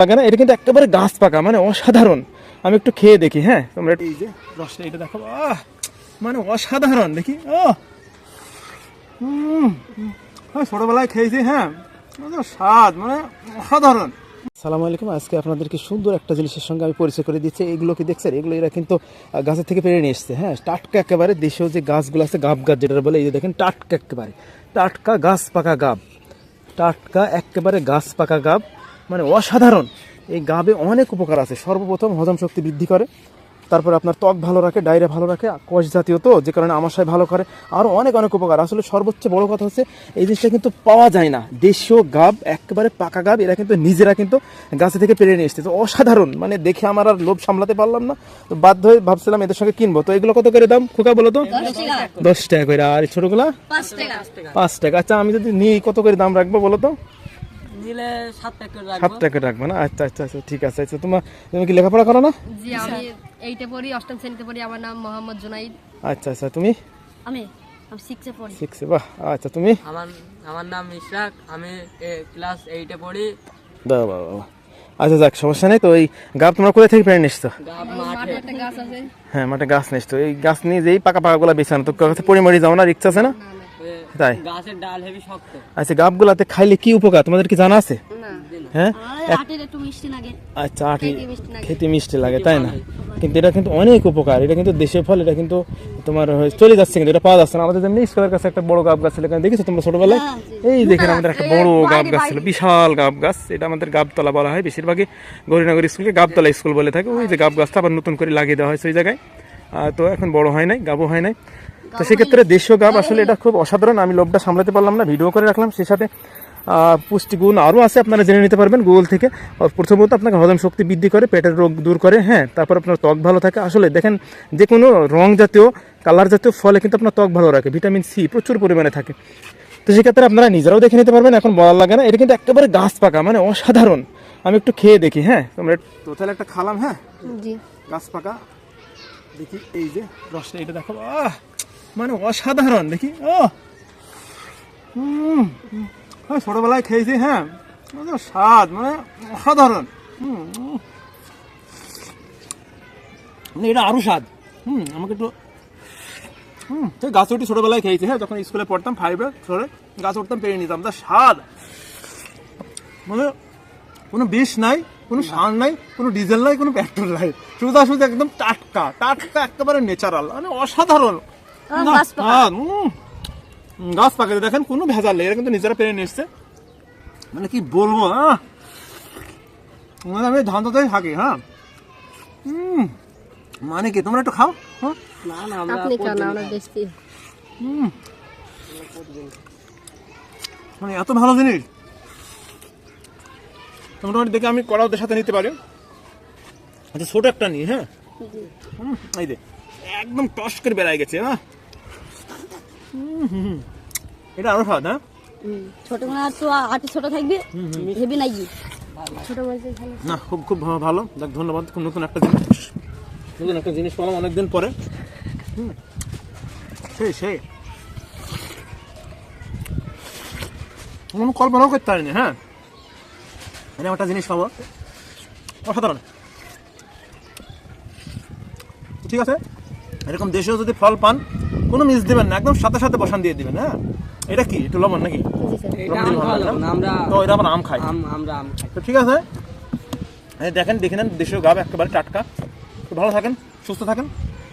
লাগে না এটা কিন্তু একেবারে গাছ পাকা মানে অসাধারণ। আমি একটু খেয়ে দেখি হ্যাঁ? তোমরা এই যে রসটা এটা দেখো আহ! মানে অসাধারণ দেখি ও! হ্যাঁ ছোটবেলায় খেয়েছি হ্যাঁ? মানে স্বাদ মানে অসাধারণ। সালাম আলাইকুম আজকে আপনাদেরকে সুন্দর একটা জিনিসের সঙ্গে আমি পরিচয় করে দিচ্ছি। এগুলো কি দেখছেন? এগুলো এরা কিন্তু গাছের থেকে পেরে নিয়ে এসছে হ্যাঁ? টাটকা একেবারে দেশেও যে গাছগুলো আছে গাব গাছ যেটা বলে এই যে দেখেন টাটকা একেবারে। টাটকা গাছ পাকা গাব। টাটকা একেবারে গাছ পাকা গাব। মানে অসাধারণ। এই গাবে অনেক উপকার আছে। সর্বপ্রথম হজম শক্তি বৃদ্ধি করে। তারপরে আপনার ত্বক ভালো রাখে ডায়রা ভালো রাখে কষ জাতীয় তো যে কারণে আমাশয় ভালো করে। আরও অনেক অনেক উপকার। আসলে সর্বোচ্চ বড় কথা হচ্ছে এই জিনিসটা কিন্তু পাওয়া যায় না। দেশীয় গাব একেবারে পাকা গাব এরা কিন্তু নিজেরা কিন্তু গাছে থেকে পেরে নিয়ে এসছে। তো অসাধারণ। মানে দেখে আমার আর লোভ সামলাতে পারলাম না। তো বাধ্য হয়ে ভাবছিলাম এদের সঙ্গে কিনবো। তো এগুলো কত করে দাম? খোকা বলো তো। দশ টাকা। করে। আর এই ছোটগুলা? পাঁচ টাকা। আচ্ছা আমি যদি নিই কত করে দাম রাখব বলো তো? নিলে সাত টাকা করে সাত টাকা রাখবে না? আচ্ছা আচ্ছা আচ্ছা ঠিক আছে আচ্ছা। তোমার তুমি কি লেখাপড়া করো না? জি আমি এইটে পড়ি অষ্টম শ্রেণীতে পড়ি। আমার নাম মোহাম্মদ জুনাইদ। আচ্ছা আচ্ছা তুমি? আমি আমি সিক্সে পড়ি। শিখছে বাহ আচ্ছা তুমি? আমার আমার নাম ইশরাক। আমি ক্লাস এইটে পড়ি। দাও বাবা বাবা। আচ্ছা যাক সমস্যা নেই তো। এই গাছ তোমরা কোথায় থেকে পেরে নিচ্ছ গাব মাঠে। একটা গাছ আছে। হ্যাঁ মাঠে গাছ নিস তো। এই গাছ নিয়ে যেই পাকা পাকাগুলো বেছানো তো কাছে পড়ে মরি যাও না রিক্সা আছে না। তাই? গাছের ডাল হেবি শক্ত। আচ্ছা গাবগুলাতে খাইলে কি উপকার? তোমাদের কি জানা আছে? না। হ্যাঁ? আটের একটু মিষ্টি লাগে। আচ্ছা আটি খেতে মিষ্টি লাগে। খেতে মিষ্টি লাগে তাই না? কিন্তু এটা কিন্তু অনেক উপকার। এটা কিন্তু দেশের ফল এটা কিন্তু তোমার চলে যাচ্ছে কিন্তু এটা পাওয়া যাচ্ছে না। আমাদের যেমনি স্কুলের কাছে একটা বড় গাব গাছ ছিল এখানে দেখেছ তোমরা ছোটবেলায়? এই দেখেন আমাদের একটা বড় গাব গাছ ছিল বিশাল গাব গাছ এটা আমাদের গাবতলা বলা হয়। বেশিরভাগই গৌরীনগর স্কুলকে গাবতলা স্কুল বলে থাকে। ওই যে গাব গাছটা আবার নতুন করে লাগিয়ে দেওয়া হয়েছে ওই জায়গায়। তো এখন বড় হয় নাই গাবও হয় নাই। তো সেক্ষেত্রে দেশীয় গাব আসলে এটা খুব অসাধারণ আমি লোভটা সামলাতে পারলাম না ভিডিও করে রাখলাম সেই সাথে পুষ্টিগুণ আরও আছে আপনারা জেনে নিতে পারবেন গুগল থেকে। আর প্রথমত আপনাকে হজম শক্তি বৃদ্ধি করে পেটের রোগ দূর করে হ্যাঁ তারপর আপনার ত্বক ভালো থাকে। আসলে দেখেন যে কোনো রং জাতীয় কালার জাতীয় ফলে কিন্তু আপনার ত্বক ভালো রাখে ভিটামিন সি প্রচুর পরিমাণে থাকে। তো সেক্ষেত্রে আপনারা নিজেরাও দেখে নিতে পারবেন এখন বলার লাগে না এটা কিন্তু একেবারে গাছ পাকা মানে অসাধারণ। আমি একটু খেয়ে দেখি হ্যাঁ তোমরা তো তাহলে একটা খালাম হ্যাঁ? গাছ পাকা দেখি এই যে রসটা এটা দেখো আহ! মানে অসাধারণ, দেখি। ও হুম ছোটবেলায় খেয়েছি হ্যাঁ। মানে স্বাদ মানে অসাধারণ। হুম মানে এটা আরও স্বাদ। হুম, আমাকে একটু, হুম গাছ উঠি ছোটবেলায় খেয়েছি হ্যাঁ যখন স্কুলে পড়তাম ফাইভে ফোরে গাছ উঠতাম, পেরে নিতাম। তার স্বাদ। মানে কোনো বিষ নাই, কোনো সার নাই, কোনো ডিজেল নাই, কোনো পেট্রোল নাই। সুদা সুদা একদম টাটকা টাটকা, একেবারে ন্যাচারাল মানে অসাধারণ। গাছ পাকাতে দেখেন কোনো ভেজাল নেই এরা কিন্তু নিজেরা পেরে নিয়ে এসছে মানে কি বলব হ্যাঁ মানে আমি ধান্দাতেই থাকি হ্যাঁ? মানে কি তোমরা একটু খাও হ্যাঁ? না না আপনি কেন আমরা বেশি মানে এত ভালো জিনিস। মোটামুটি দেখে আমি কড়া ওদের সাথে নিতে পারি। আচ্ছা ছোট একটা নিই হ্যাঁ? হুম, এই দে একদম টস করে বেড়াই গেছে হ্যাঁ। এটা আরও স্বাদ হ্যাঁ ছোট মানে তো আটে ছোট থাকবে হেভি নাই ছোট মাছ না খুব খুব ভালো। দেখ ধন্যবাদ খুব নতুন একটা জিনিস। নতুন একটা জিনিস পেলাম অনেকদিন পরে। হুম, সেই সেই। আমি কল্পনাও করতে পারিনি হ্যাঁ? এরকম একটা জিনিস পাবো অসাধারণ। ঠিক আছে? এরকম দেশেও যদি ফল পান কোনো মিস দেবেন না একদম সাথে সাথে বসান দিয়ে দিবেন হ্যাঁ? এটা কি? একটু লবণ নাকি? আমরা তো এটা আবার আম খাই আম আমরা আম খাই। তো ঠিক আছে? দেখেন দেখে নেন দেশীয় গাব একেবারে টাটকা। তো ভালো থাকেন সুস্থ থাকেন।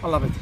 আল্লাহ হাফেজ।